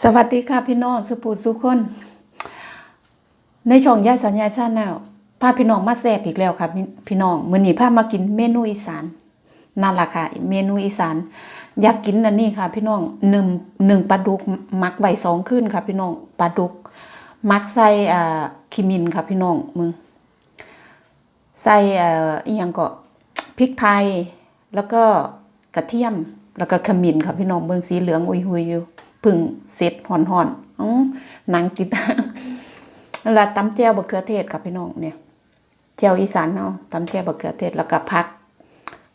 สวัสดีค่ะพี่น้องสุภูสุคน ในช่องยายสัญญาชาแนลพาพี่น้องมาแซ่บอีกแล้วค่ะพี่น้องมื้อนี้พามากินเมนูอีสานนั่นแหละค่ะ เมนูอีสาน อยากกินอันนี้ค่ะ พี่น้องหนึ่งหนึ่งปลาดุกมักไว้สองคืนค่ะ พี่น้องปลาดุก มักใส่อ่าขิมินค่ะพี่น้องมึงใส่เอ่ออีหยังก็พริกไทย แล้วก็กระเทียมแล้วก็ขมิ้นค่ะพี่น้องเบิ่งสีเหลืองอุยหุยอยู่ พึ่งเสร็จห่อนๆอื้อหนังติดแล้วตำแจ่วบะเขือเทศค่ะพี่น้องเนี่ยแจ่วอีสานเนาะตำแจ่วบะเขือเทศแล้วก็ผัก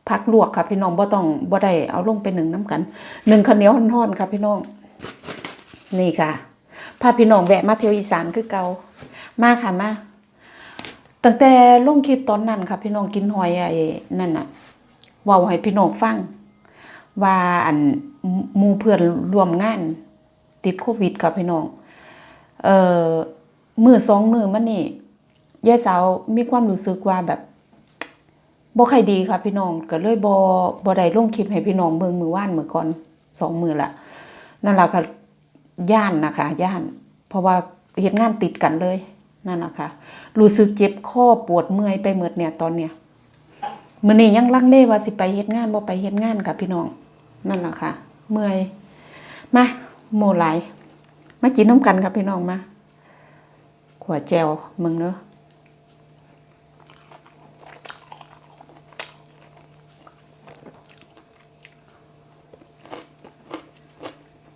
ผักลวกค่ะพี่น้องบ่ต้องบ่ได้เอาลงไปหนึ่งน้ำกันหนึ่งข้าวเหนียวห่อนๆค่ะพี่น้อง นี่ค่ะพาพี่น้องแวะมาเที่ยวอีสานคือเก่ามาค่ะมาตั้งแต่ลงคลิปตอนนั้นค่ะ พี่น้องกินหอยไอ้นั่นน่ะเว้าให้พี่น้องฟัง ว่าอันมูเพื่อนร่วมงาน ติดโควิดค่ะพี่น้อง เอ่อมือสองมือมันนี่ยายสาวมีความรู้สึกว่าแบบบ่ค่อยดีค่ะพี่น้องก็เลยบ่บ่ได้ลงคลิปให้พี่น้องเบิ่งมือว่านมื้อก่อนสองมือละนั่นล่ะค่ะย่านนะคะย่าน เพราะว่าเฮ็ดงานติดกันเลยนั่นนะคะรู้สึกเจ็บข้อปวดเมื่อยไปหมดเนี่ยตอนเนี้ยมื้อนี้ยังลังเลว่าสิไปเฮ็ดงานบ่ไปเฮ็ดงานค่ะพี่น้อง นั่นแหละค่ะ เมื่อย มาโมหลายมากินน้ำกันครับพี่น้องมาขวแจวมึงเนาะ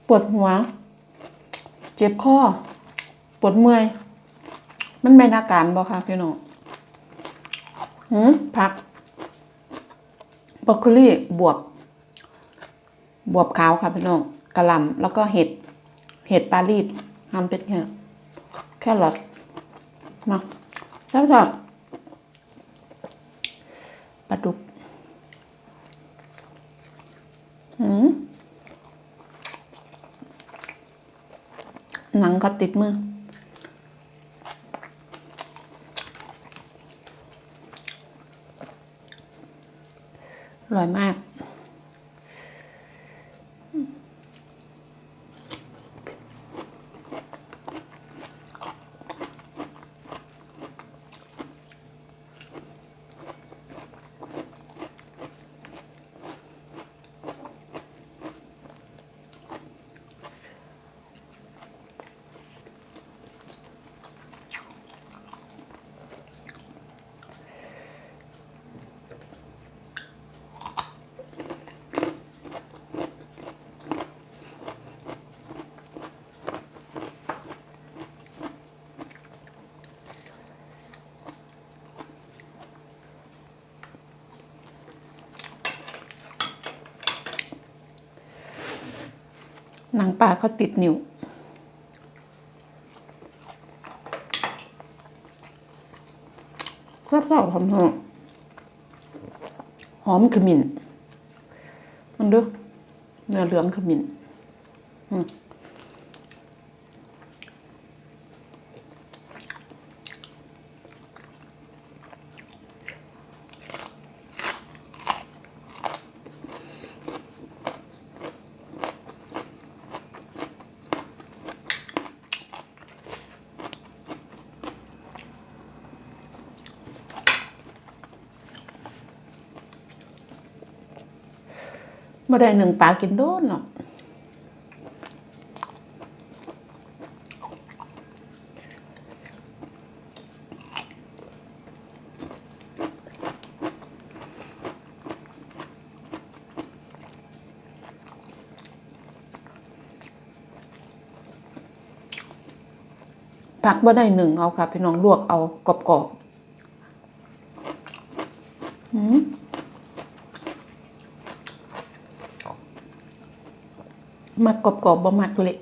ปวดหัว เจ็บคอปวดเมื่อย มันเป็นอาการบ่ค่ะพี่น้องหืมผักบรอกโคลีบวบ บวบขาวค่ะพี่น้องกระลำแล้วก็เห็ด เห็ดปารีสทำเป็นแค่แครอทมาแล้วก็ปลาดุกหืมหนังก็ติดมือร่อยมาก หนังปลาเขาติดนิ้วแซ่บๆหอมหอมหอมขมิ้นมันด้อเนื้อเหลืองขมิ้นอืม บ่ได้หนึ่งปลากินโดนหรอกผักบ่ได้หนึ่งเอาค่ะ พี่น้องลวกเอากรอบๆอืม มักกรอบๆบ่มักเละ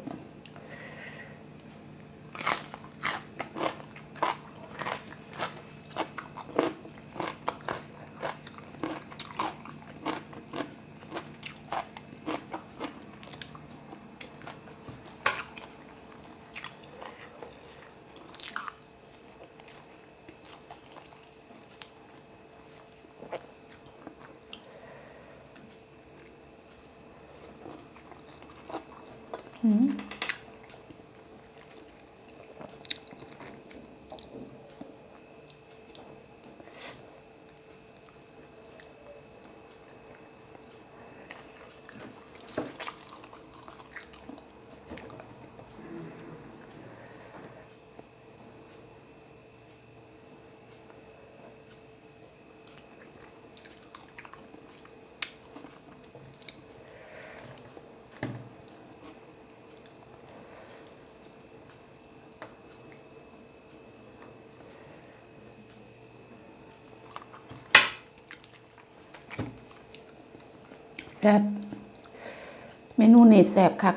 Угу. แซบเมนูนี่แซบคัก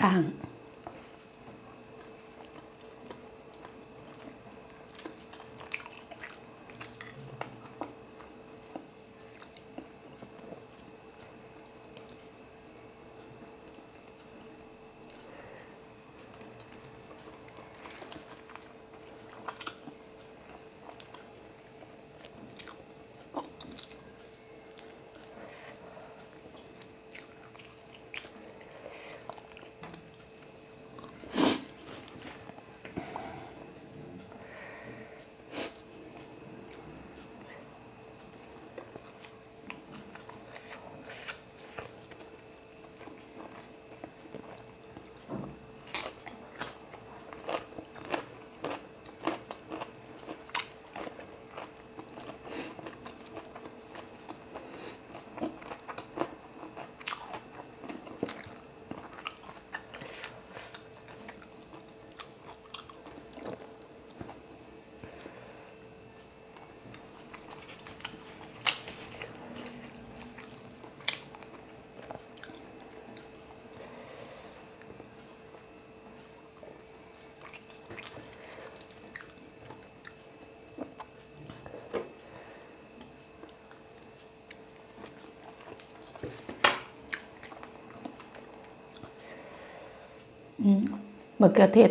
ต่ มะเขือเทศ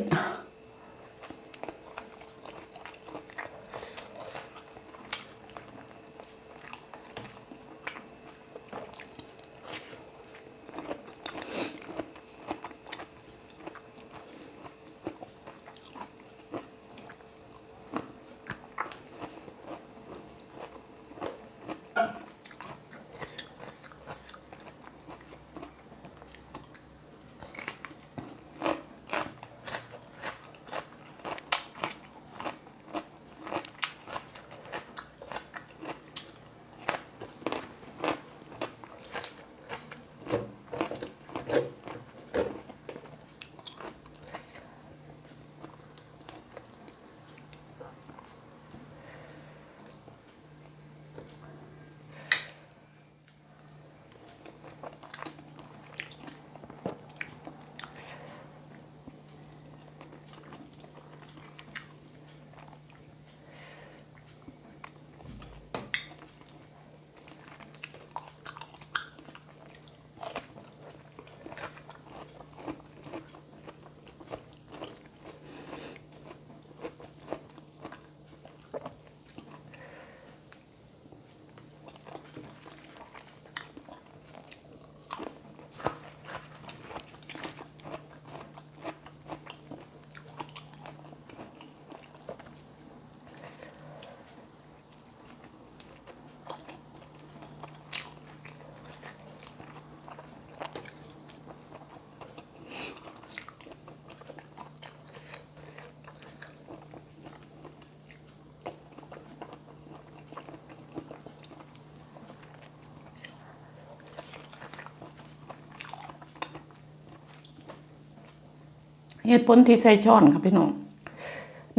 เหตุผลที่ใส่ช้อนค่ะพี่น้อง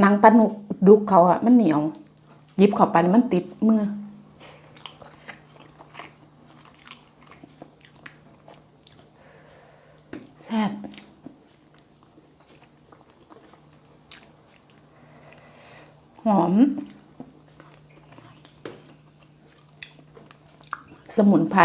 หนังปลาหนุกดุกเขาอะมันเหนียวยิบเข้าไปมันติดมือแซ่บหอม สมุนไพร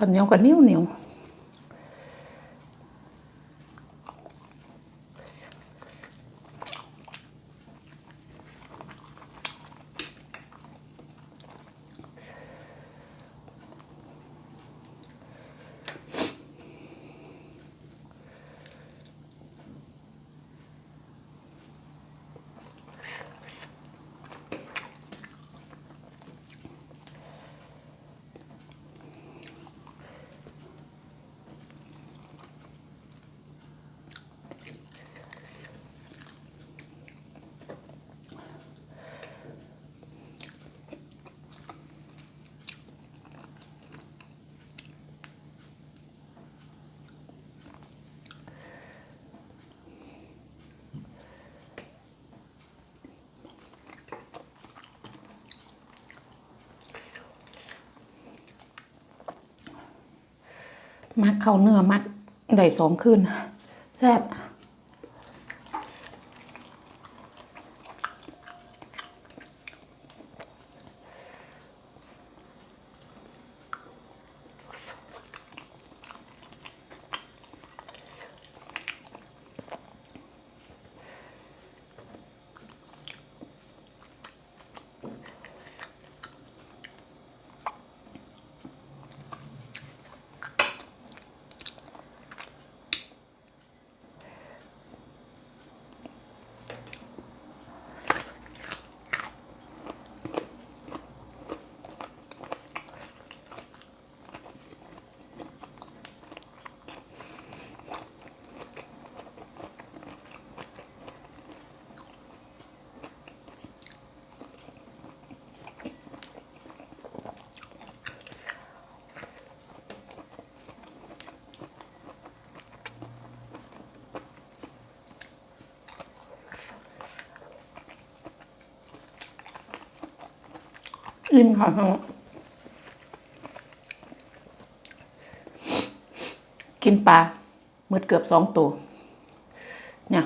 ข้าวเห มักเข้าเนื้อมักได้สองคืนแซ่บ อิ่มค่ะทั้งกินปลามืดเกือบสองตัวเนี่ย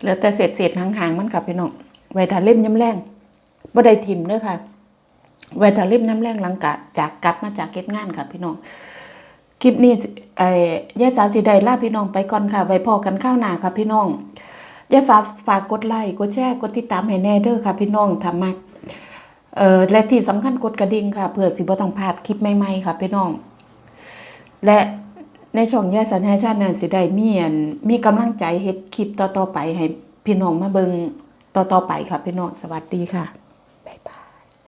เหลือแต่เศษเศษๆหางๆมันค่ะพี่น้องไวทาเล่มย้ำแรงบ่ได้ทิมเด้อค่ะไวทาเล่มน้ำแรงหลังกะจากกลับมาจากเก็ดงานค่ะพี่น้องคลิปนี้ไอ้ย่าสาวสีใดลาพี่น้องไปก่อนค่ะ ไว้พอกันข้าวหนาค่ะพี่น้องย่าฝากฝากกดไลค์กดแชร์กดติดตามให้แน่เด้อค่ะพี่น้องทำมัก เอ่อและที่สำคัญกดกระดิ่งค่ะเพื่อสิบ่ต้องพลาดคลิปใหม่ๆค่ะพี่น้อง และในช่องแย่สัญญาชาตินั้นสิได้มีอันมีกำลังใจเฮ็ดคลิปต่อๆไปให้พี่น้องมาเบิงต่อๆไปค่ะพี่น้องสวัสดีค่ะ